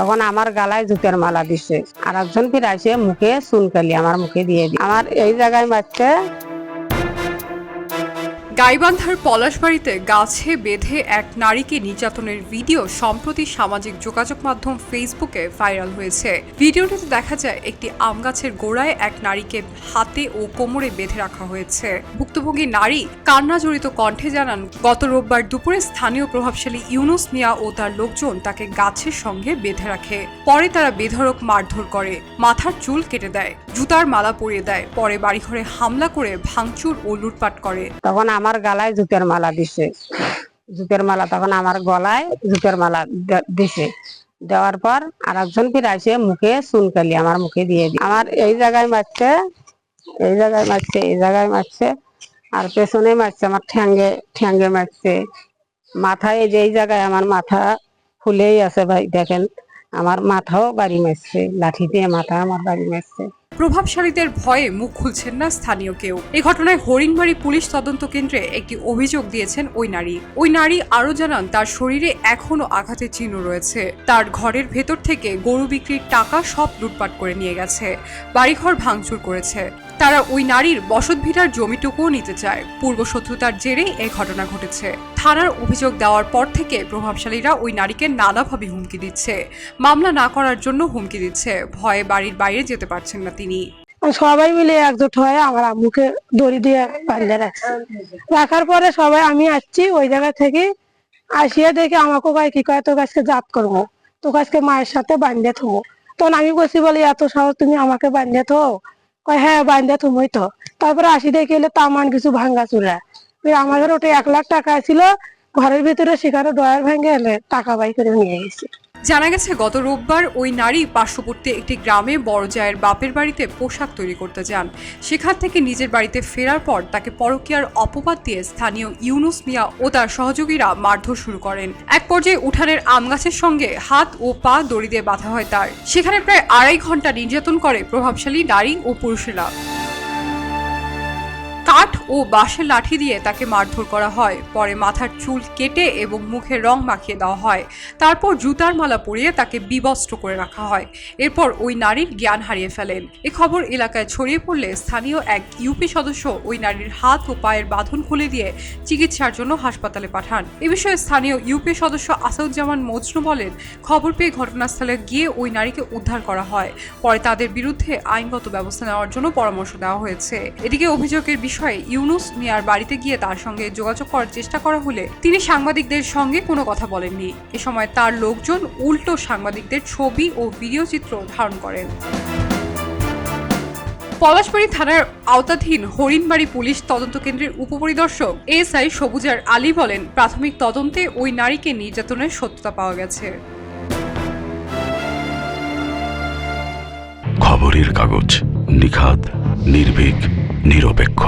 তখন আমার গালায় জুতের মালা দিছে। আর একজন ফিরাইছে, মুখে চুনকালি আমার মুখে দিয়ে দিই আমার এই জায়গায় মারছে গাইবান্ধার পলাশবাড়িতে গাছে বেঁধে এক নারীকে নির্যাতনের ভিডিও সম্প্রতি সামাজিক যোগাযোগ মাধ্যম ফেসবুকে ভাইরাল হয়েছে। ভিডিওটিতে দেখা যায়, একটি আম গাছের গোড়ায় এক নারীকে হাতে ও কোমরে বেঁধে রাখা হয়েছে। ভুক্তভোগী নারী কান্না জড়িত কণ্ঠে জানান, গত রোববার দুপুরে স্থানীয় প্রভাবশালী ইউনুস মিয়া ও তার লোকজন তাকে গাছের সঙ্গে বেঁধে রাখে। পরে তারা বেধড়ক মারধর করে, মাথার চুল কেটে দেয়, জুতার মালা পরিয়ে দেয়, পরে বাড়িঘরে হামলা করে ভাঙচুর ও লুটপাট করে। তখন আমার গালায় জুতের মালা দিছে। জুতের মালা তখন আমার গলায় জুতের মালা দিছে। দেওয়ার পর আর একজন ফিরাইছে মুখে চুনকালি আমার মুখে দিয়ে দি। আমার এই জায়গায় মারছে, এই জায়গায় মারছে, এই জায়গায় মারছে, আর পেছনে মারছে, আমার ঠ্যাঙ্গে ঠ্যাঙ্গে মারছে। মাথায় এই যে এই জায়গায় আমার মাথা ফুলেই আছে ভাই, দেখেন, আমার মাথাও বাড়ি মারছে লাঠি দিয়ে মাথা আমার বাড়ি মারছে। প্রভাবশালীদের ভয়ে মুখ খুলছেন না স্থানীয় কেউ। এ ঘটনায় হরিণবাড়ি পুলিশ তদন্ত কেন্দ্রে একটি অভিযোগ দিয়েছেন ওই নারী। ওই নারী আরও জানান, তার শরীরে এখনও আঘাতের চিহ্ন রয়েছে। তার ঘরের ভেতর থেকে গরু বিক্রির টাকা সব লুটপাট করে নিয়ে গেছে। বাড়িঘর ভাঙচুর করেছে। তারা ওই নারীর বসতভিটার জমিটুকুও নিতে চায়। পূর্বশত্রুতার জেরে এই ঘটনা ঘটেছে। থানার অভিযোগ দেওয়ার পর থেকে প্রভাবশালীরা ওই নারীকে নানাভাবে হুমকি দিচ্ছে। মামলা না করার জন্য হুমকি দিচ্ছে। ভয়ে বাড়ির বাইরে যেতে পারছেন না তিনি। সবাই মিলে একজোট হয়ে আমার আম্মুকে দড়ি দিয়ে বাঁধে রাখছে। রাখার পরে সবাই আমি আসছি, ওই জায়গা থেকে আসিয়া দেখে আমাকে কয়, কি কয়, তোর কাছকে জাত করব। তোর কাছকে মায়ের সাথে বান্ধে থবো। তখন আমি বলছি, বলি, এত সাহস তুমি আমাকে বান্ধে থো। হ্যাঁ বান্ধা তুমি তো। তারপরে আসি দেখে এলে তামান কিছু ভাঙ্গা চুরা আমাদের ওটা এক লাখ টাকা ছিল, ঘরের ভিতরে সেখানে ডয়ার ভেঙে এলে টাকা বাই করে নিয়ে গেছে। জানা গেছে, গত রোববার ওই নারী পার্শ্ববর্তী একটি গ্রামে বড় জায়ের বাপের বাড়িতে পোশাক তৈরি করতে যান। সেখান থেকে নিজের বাড়িতে ফেরার পর তাকে পরকীয়ার অপবাদ দিয়ে স্থানীয় ইউনুস মিয়া ও তার সহযোগীরা মারধর শুরু করেন। এক পর্যায়ে উঠানের আম গাছের সঙ্গে হাত ও পা দড়ি দিয়ে বাঁধা হয় তার। সেখানে প্রায় আড়াই ঘণ্টা নির্যাতন করে প্রভাবশালী নারী ও পুরুষেরা। কাঠ ও বাঁশের লাঠি দিয়ে তাকে মারধর করা হয়। পরে মাথার চুল কেটে এবং মুখে রং মাখিয়ে দেওয়া হয়। তারপর জুতার মালা পরিয়ে তাকে বিবস্ত্র করে রাখা হয়। এরপর ওই নারীর জ্ঞান হারিয়ে ফেলেন। এ খবর এলাকায় ছড়িয়ে পড়লে স্থানীয় এক ইউপি সদস্য ওই নারীর হাত ও পায়ের বাঁধন খুলে দিয়ে চিকিৎসার জন্য হাসপাতালে পাঠান। এ বিষয়ে স্থানীয় ইউপি সদস্য আসাদুজ্জামান মজনু বলেন, খবর পেয়ে ঘটনাস্থলে গিয়ে ওই নারীকে উদ্ধার করা হয়। পরে তাদের বিরুদ্ধে আইনগত ব্যবস্থা নেওয়ার জন্য পরামর্শ দেওয়া হয়েছে। এদিকে অভিযোগের বিষয়ে ইউনুস মিয়ার বাড়িতে গিয়ে তার সঙ্গে যোগাযোগ করার চেষ্টা করা হলে তিনি সাংবাদিকদের সঙ্গে কোনো কথা বলেননি। এ সময় তার লোকজন উল্টো সাংবাদিকদের ছবি ও ভিডিও চিত্র ধারণ করেন। পলাশবাড়ি থানার আওতাধীন হরিণবাড়ি পুলিশ তদন্ত কেন্দ্রের উপপরিদর্শক এস এসআই সবুজার আলী বলেন, প্রাথমিক তদন্তে ওই নারীকে নির্যাতনের সত্যতা পাওয়া গেছে। খবরের কাগজ নিখাত নির্ভীক, নিরপেক্ষ।